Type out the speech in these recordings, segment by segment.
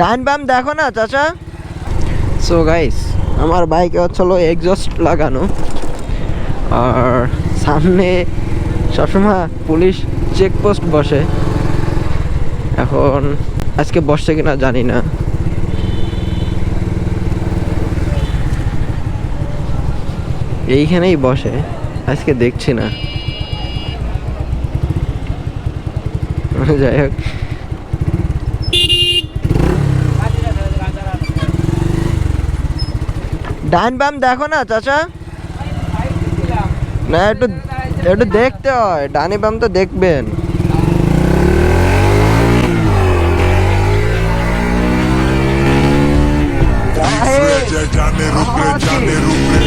ডান বাম দেখো না, চাচা? সো গাইস আমার বাইকে হচ্ছিল এক্সস্ট লাগানো। আর সামনে সবসময় পুলিশ চেকপোস্ট বসে। এখন আজকে বসছে কিনা জানি না। এইখানেই বসে, আজকে দেখছি না। যাই হোক। ডান বাম দেখো না, চাচা? না, একটু একটু দেখতে হয়, ডানে বাম তো দেখবেন। উপরে জানের উপরে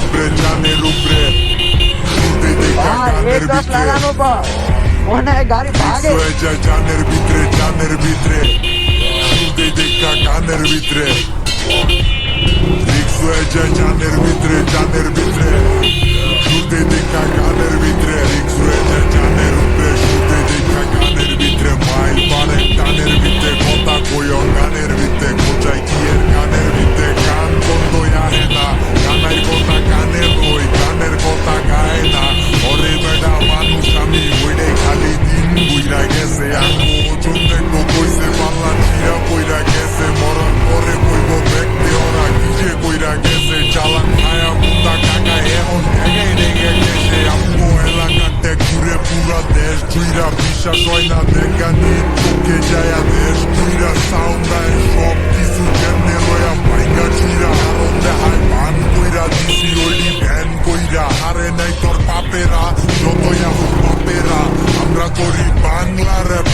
উপরে জানের উপরে মনে হয় গাড়ি ভাগে যে জানের ভিতরে জানের ভিতরে দেখা গানের ভিতরে দেশ জুইরা বিশ্বাস হয় না দেখা নিয়ে চোখে যায় দেশ জুইরা সাউন্ড দেয় সব কিছু কেমনে লয়া পাইকা চুইরা আরন দেখায় পান কইরা দিছি ওইডি ভ্যান কইরা হারে নাই তোর Bangla rap হোক পাপেরা আমরা করি বাংলা র্যাপ